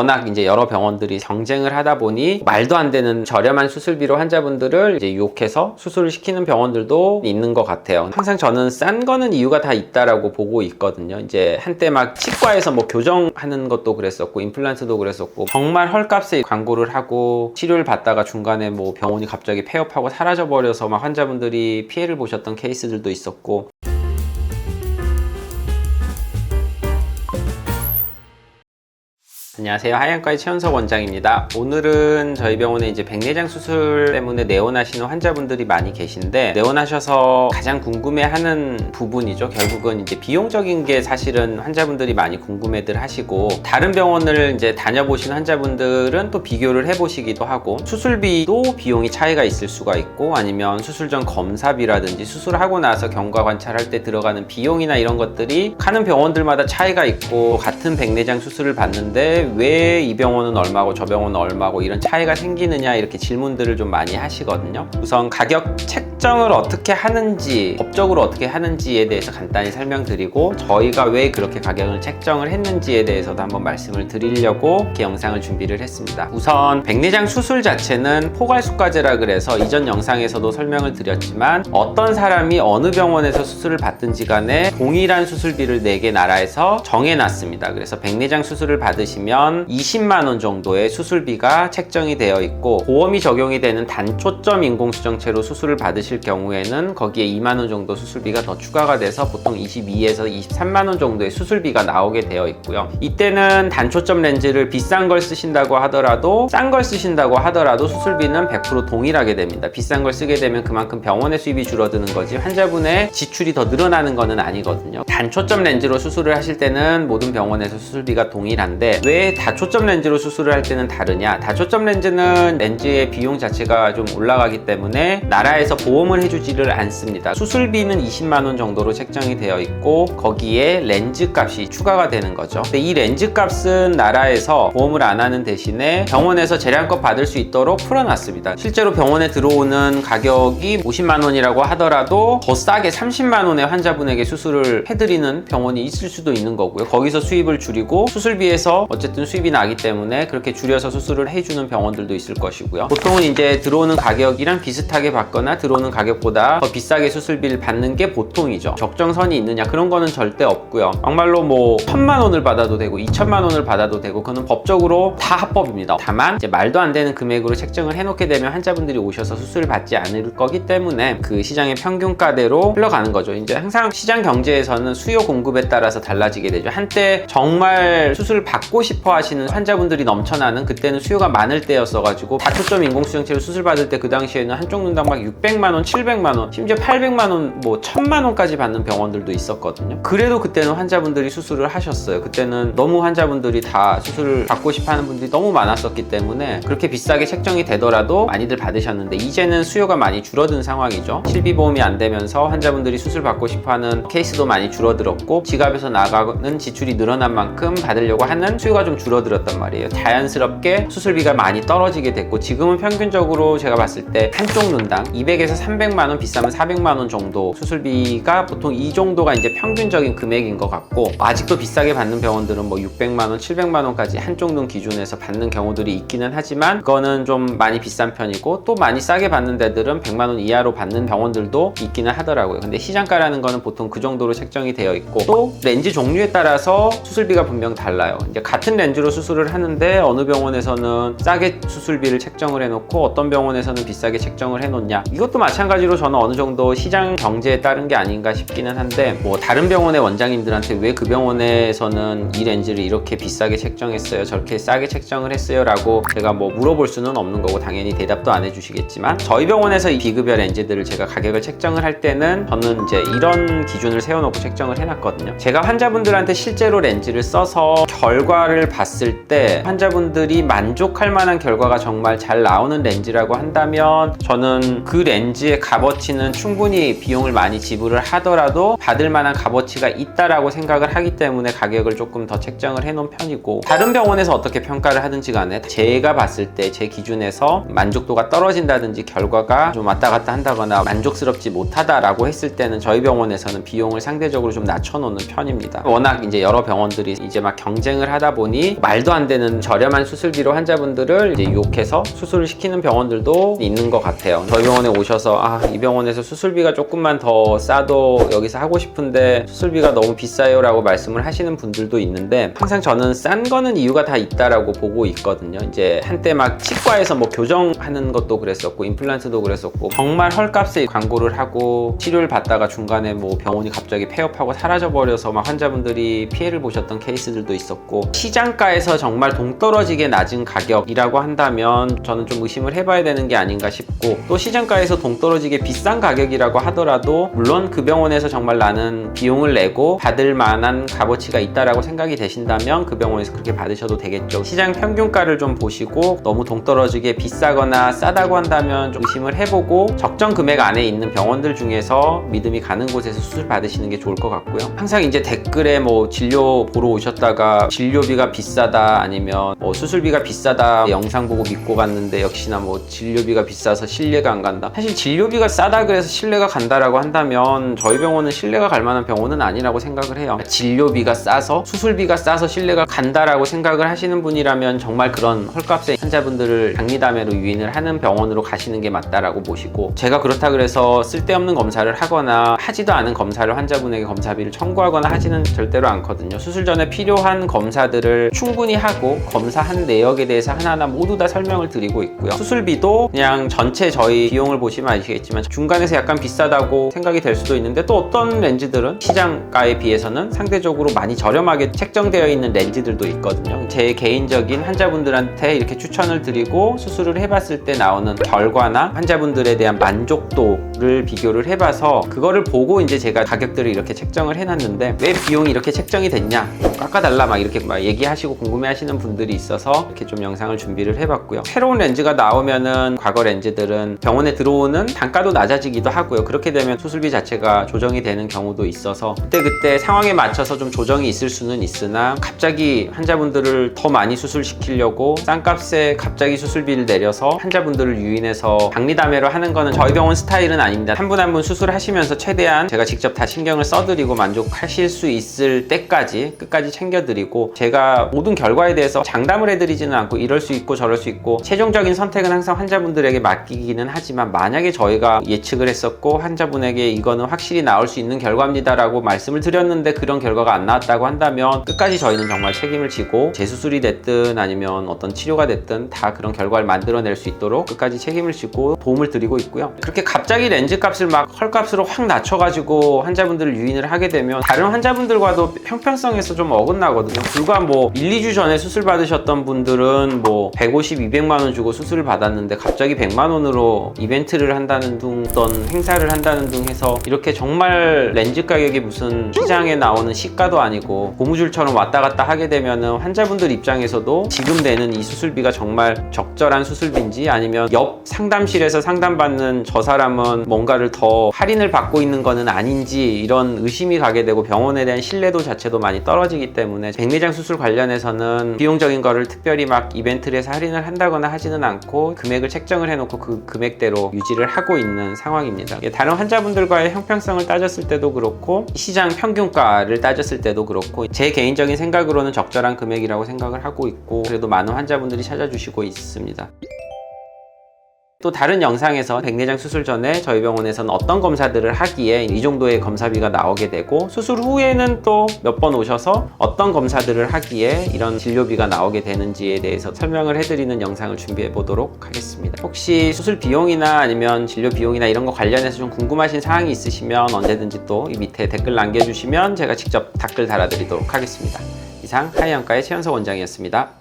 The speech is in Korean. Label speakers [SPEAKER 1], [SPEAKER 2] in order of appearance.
[SPEAKER 1] 워낙 이제 여러 병원들이 경쟁을 하다 보니 말도 안 되는 저렴한 수술비로 환자분들을 이제 유혹해서 수술을 시키는 병원들도 있는 것 같아요. 항상 저는 싼 거는 이유가 다 있다라고 보고 있거든요. 이제 한때 막 치과에서 뭐 교정하는 것도 그랬었고 임플란트도 그랬었고 정말 헐값에 광고를 하고 치료를 받다가 중간에 뭐 병원이 갑자기 폐업하고 사라져 버려서 막 환자분들이 피해를 보셨던 케이스들도 있었고 안녕하세요. 하얀과의 최현석 원장입니다. 오늘은 저희 병원에 이제 백내장 수술 때문에 내원하시는 환자분들이 많이 계신데 내원하셔서 가장 궁금해하는 부분이죠. 결국은 이제 비용적인 게 사실은 환자분들이 많이 궁금해들 하시고 다른 병원을 이제 다녀보신 환자분들은 또 비교를 해보시기도 하고 수술비도 비용이 차이가 있을 수가 있고 아니면 수술 전 검사비라든지 수술하고 나서 경과 관찰할 때 들어가는 비용이나 이런 것들이 가는 병원들마다 차이가 있고 같은 백내장 수술을 받는데 왜 이 병원은 얼마고 저 병원은 얼마고 이런 차이가 생기느냐 이렇게 질문들을 좀 많이 하시거든요. 우선 가격 책정을 어떻게 하는지 법적으로 어떻게 하는지에 대해서 간단히 설명드리고 저희가 왜 그렇게 가격을 책정을 했는지에 대해서도 한번 말씀을 드리려고 이렇게 영상을 준비를 했습니다. 우선 백내장 수술 자체는 포괄수과제라 그래서 이전 영상에서도 설명을 드렸지만 어떤 사람이 어느 병원에서 수술을 받든지 간에 동일한 수술비를 4개 나라에서 정해놨습니다. 그래서 백내장 수술을 받으시면 20만 원 정도의 수술비가 책정이 되어 있고 보험이 적용이 되는 단초점 인공수정체로 수술을 받으실 경우에는 거기에 2만 원 정도 수술비가 더 추가가 돼서 보통 22에서 23만 원 정도의 수술비가 나오게 되어 있고요. 이때는 단초점 렌즈를 비싼 걸 쓰신다고 하더라도 싼 걸 쓰신다고 하더라도 수술비는 100% 동일하게 됩니다. 비싼 걸 쓰게 되면 그만큼 병원의 수입이 줄어드는 거지 환자분의 지출이 더 늘어나는 것은 아니거든요. 단초점 렌즈로 수술을 하실 때는 모든 병원에서 수술비가 동일한데 왜 다초점 렌즈로 수술을 할 때는 다르냐? 다초점 렌즈는 렌즈의 비용 자체가 좀 올라가기 때문에 나라에서 보험을 해주지를 않습니다. 수술비는 20만 원 정도로 책정이 되어 있고 거기에 렌즈 값이 추가가 되는 거죠. 근데 이 렌즈 값은 나라에서 보험을 안 하는 대신에 병원에서 재량껏 받을 수 있도록 풀어놨습니다. 실제로 병원에 들어오는 가격이 50만 원이라고 하더라도 더 싸게 30만 원에 환자분에게 수술을 해드리는 병원이 있을 수도 있는 거고요. 거기서 수입을 줄이고 수술비에서 어쨌든 수입이 나기 때문에 그렇게 줄여서 수술을 해주는 병원들도 있을 것이고요. 보통은 이제 들어오는 가격이랑 비슷하게 받거나 들어오는 가격보다 더 비싸게 수술비를 받는 게 보통이죠. 적정선이 있느냐 그런 거는 절대 없고요. 막말로 뭐 천만 원을 받아도 되고 2천만 원을 받아도 되고 그거는 법적으로 다 합법입니다. 다만 이제 말도 안 되는 금액으로 책정을 해놓게 되면 환자분들이 오셔서 수술을 받지 않을 거기 때문에 그 시장의 평균가대로 흘러가는 거죠. 이제 항상 시장 경제에서는 수요 공급에 따라서 달라지게 되죠. 한때 정말 수술을 받고 싶어 하시는 환자분들이 넘쳐나는 그때는 수요가 많을 때였어가지고 다초점 인공수정체로 수술 받을 때 그 당시에는 한쪽 눈당 막 600만 원, 700만 원, 심지어 800만 원, 뭐 1000만 원까지 받는 병원들도 있었거든요. 그래도 그때는 환자분들이 수술을 하셨어요. 그때는 너무 환자분들이 다 수술을 받고 싶어 하는 분들이 너무 많았었기 때문에 그렇게 비싸게 책정이 되더라도 많이들 받으셨는데 이제는 수요가 많이 줄어든 상황이죠. 실비보험이 안 되면서 환자분들이 수술 받고 싶어 하는 케이스도 많이 줄어들었고 지갑에서 나가는 지출이 늘어난 만큼 받으려고 하는 수요가 좀 줄어들었단 말이에요. 자연스럽게 수술비가 많이 떨어지게 됐고 지금은 평균적으로 제가 봤을 때 한쪽 눈당 200에서 300만 원 비싸면 400만 원 정도 수술비가 보통 이 정도가 이제 평균적인 금액인 것 같고 아직도 비싸게 받는 병원들은 뭐 600만 원, 700만 원까지 한쪽 눈 기준에서 받는 경우들이 있기는 하지만 그거는 좀 많이 비싼 편이고 또 많이 싸게 받는 데들은 100만 원 이하로 받는 병원들도 있기는 하더라고요. 근데 시장가라는 거는 보통 그 정도로 책정이 되어 있고 또 렌즈 종류에 따라서 수술비가 분명 달라요. 이제 같은 렌즈로 수술을 하는데 어느 병원에서는 싸게 수술비를 책정을 해놓고 어떤 병원에서는 비싸게 책정을 해놓냐. 이것도 마찬가지로 저는 어느 정도 시장 경제에 따른 게 아닌가 싶기는 한데 뭐 다른 병원의 원장님들한테 왜 그 병원에서는 이 렌즈를 이렇게 비싸게 책정했어요 저렇게 싸게 책정을 했어요 라고 제가 뭐 물어볼 수는 없는 거고 당연히 대답도 안 해주시겠지만 저희 병원에서 이 비급여 렌즈들을 제가 가격을 책정을 할 때는 저는 이제 이런 기준을 세워놓고 책정을 해놨거든요. 제가 환자분들한테 실제로 렌즈를 써서 결과를 봤을 때 환자분들이 만족할 만한 결과가 정말 잘 나오는 렌즈라고 한다면 저는 그 렌즈의 값어치는 충분히 비용을 많이 지불을 하더라도 받을 만한 값어치가 있다라고 생각을 하기 때문에 가격을 조금 더 책정을 해놓은 편이고 다른 병원에서 어떻게 평가를 하든지 간에 제가 봤을 때 제 기준에서 만족도가 떨어진다든지 결과가 좀 왔다 갔다 한다거나 만족스럽지 못하다라고 했을 때는 저희 병원에서는 비용을 상대적으로 좀 낮춰놓는 편입니다. 워낙 이제 여러 병원들이 이제 막 경쟁을 하다 보니 보니 말도 안 되는 저렴한 수술비로 환자분들을 이제 유혹해서 수술을 시키는 병원들도 있는 것 같아요. 저희 병원에 오셔서 아, 이 병원에서 수술비가 조금만 더 싸도 여기서 하고 싶은데 수술비가 너무 비싸요 라고 말씀을 하시는 분들도 있는데 항상 저는 싼 거는 이유가 다 있다라고 보고 있거든요. 이제 한때 막 치과에서 뭐 교정하는 것도 그랬었고 임플란트도 그랬었고 정말 헐값에 광고를 하고 치료를 받다가 중간에 뭐 병원이 갑자기 폐업하고 사라져 버려서 막 환자분들이 피해를 보셨던 케이스들도 있었고 시장 가에서 정말 동떨어지게 낮은 가격이라고 한다면 저는 좀 의심을 해봐야 되는 게 아닌가 싶고 또 시장가에서 동떨어지게 비싼 가격이라고 하더라도 물론 그 병원에서 정말 나는 비용을 내고 받을 만한 값어치가 있다라고 생각이 되신다면 그 병원에서 그렇게 받으셔도 되겠죠. 시장 평균가를 좀 보시고 너무 동떨어지게 비싸거나 싸다고 한다면 좀 의심을 해보고 적정 금액 안에 있는 병원들 중에서 믿음이 가는 곳에서 수술 받으시는 게 좋을 것 같고요. 항상 이제 댓글에 뭐 진료 보러 오셨다가 진료비가 비싸다 아니면 뭐 수술비가 비싸다 영상 보고 믿고 갔는데 역시나 뭐 진료비가 비싸서 신뢰가 안 간다. 사실 진료비가 싸다 그래서 신뢰가 간다라고 한다면 저희 병원은 신뢰가 갈 만한 병원은 아니라고 생각을 해요. 진료비가 싸서 수술비가 싸서 신뢰가 간다라고 생각을 하시는 분이라면 정말 그런 헐값에 환자분들을 장리담회로 유인을 하는 병원으로 가시는 게 맞다라고 보시고 제가 그렇다 그래서 쓸데없는 검사를 하거나 하지도 않은 검사를 환자분에게 검사비를 청구하거나 하지는 절대로 않거든요. 수술 전에 필요한 검사들을 충분히 하고 검사한 내역에 대해서 하나하나 모두 다 설명을 드리고 있고요. 수술비도 그냥 전체 저희 비용을 보시면 아시겠지만 중간에서 약간 비싸다고 생각이 될 수도 있는데 또 어떤 렌즈들은 시장가에 비해서는 상대적으로 많이 저렴하게 책정되어 있는 렌즈들도 있거든요. 제 개인적인 환자분들한테 이렇게 추천을 드리고 수술을 해봤을 때 나오는 결과나 환자분들에 대한 만족도를 비교를 해봐서 그거를 보고 이제 제가 가격들을 이렇게 책정을 해놨는데 왜 비용이 이렇게 책정이 됐냐 깎아달라 막 이렇게 막 얘기하 시고 궁금해 하시는 분들이 있어서 이렇게 좀 영상을 준비를 해봤고요. 새로운 렌즈가 나오면은 과거 렌즈들은 병원에 들어오는 단가도 낮아지기도 하고요. 그렇게 되면 수술비 자체가 조정이 되는 경우도 있어서 그때 그때 상황에 맞춰서 좀 조정이 있을 수는 있으나 갑자기 환자분들을 더 많이 수술시키려고 싼 값에 갑자기 수술비를 내려서 환자분들을 유인해서 박리담회로 하는 거는 저희 병원 스타일은 아닙니다. 한 분 한분 수술하시면서 최대한 제가 직접 다 신경을 써드리고 만족하실 수 있을 때까지 끝까지 챙겨드리고 제가 모든 결과에 대해서 장담을 해드리지는 않고 이럴 수 있고 저럴 수 있고 최종적인 선택은 항상 환자분들에게 맡기기는 하지만 만약에 저희가 예측을 했었고 환자분에게 이거는 확실히 나올 수 있는 결과입니다라고 말씀을 드렸는데 그런 결과가 안 나왔다고 한다면 끝까지 저희는 정말 책임을 지고 재수술이 됐든 아니면 어떤 치료가 됐든 다 그런 결과를 만들어낼 수 있도록 끝까지 책임을 지고 도움을 드리고 있고요. 그렇게 갑자기 렌즈 값을 막 헐값으로 확 낮춰가지고 환자분들을 유인을 하게 되면 다른 환자분들과도 형평성에서 좀 어긋나거든요. 불과 뭐 1, 2주 전에 수술 받으셨던 분들은 뭐 150, 200만 원 주고 수술을 받았는데 갑자기 100만 원으로 이벤트를 한다는 등 어떤 행사를 한다는 등 해서 이렇게 정말 렌즈 가격이 무슨 시장에 나오는 시가도 아니고 고무줄처럼 왔다 갔다 하게 되면은 환자분들 입장에서도 지금 내는 이 수술비가 정말 적절한 수술비인지 아니면 옆 상담실에서 상담받는 저 사람은 뭔가를 더 할인을 받고 있는 거는 아닌지 이런 의심이 가게 되고 병원에 대한 신뢰도 자체도 많이 떨어지기 때문에 백내장 수술 관련 해서는 비용적인 거를 특별히 막 이벤트를 해서 할인을 한다거나 하지는 않고 금액을 책정을 해놓고 그 금액대로 유지를 하고 있는 상황입니다. 이게 다른 환자분들과의 형평성을 따졌을 때도 그렇고 시장 평균가를 따졌을 때도 그렇고 제 개인적인 생각으로는 적절한 금액이라고 생각을 하고 있고 그래도 많은 환자분들이 찾아주시고 있습니다. 또 다른 영상에서 백내장 수술 전에 저희 병원에서는 어떤 검사들을 하기에 이 정도의 검사비가 나오게 되고 수술 후에는 또 몇 번 오셔서 어떤 검사들을 하기에 이런 진료비가 나오게 되는지에 대해서 설명을 해드리는 영상을 준비해 보도록 하겠습니다. 혹시 수술 비용이나 아니면 진료 비용이나 이런 거 관련해서 좀 궁금하신 사항이 있으시면 언제든지 또 이 밑에 댓글 남겨주시면 제가 직접 댓글 달아드리도록 하겠습니다. 이상 하이안과의 최현석 원장이었습니다.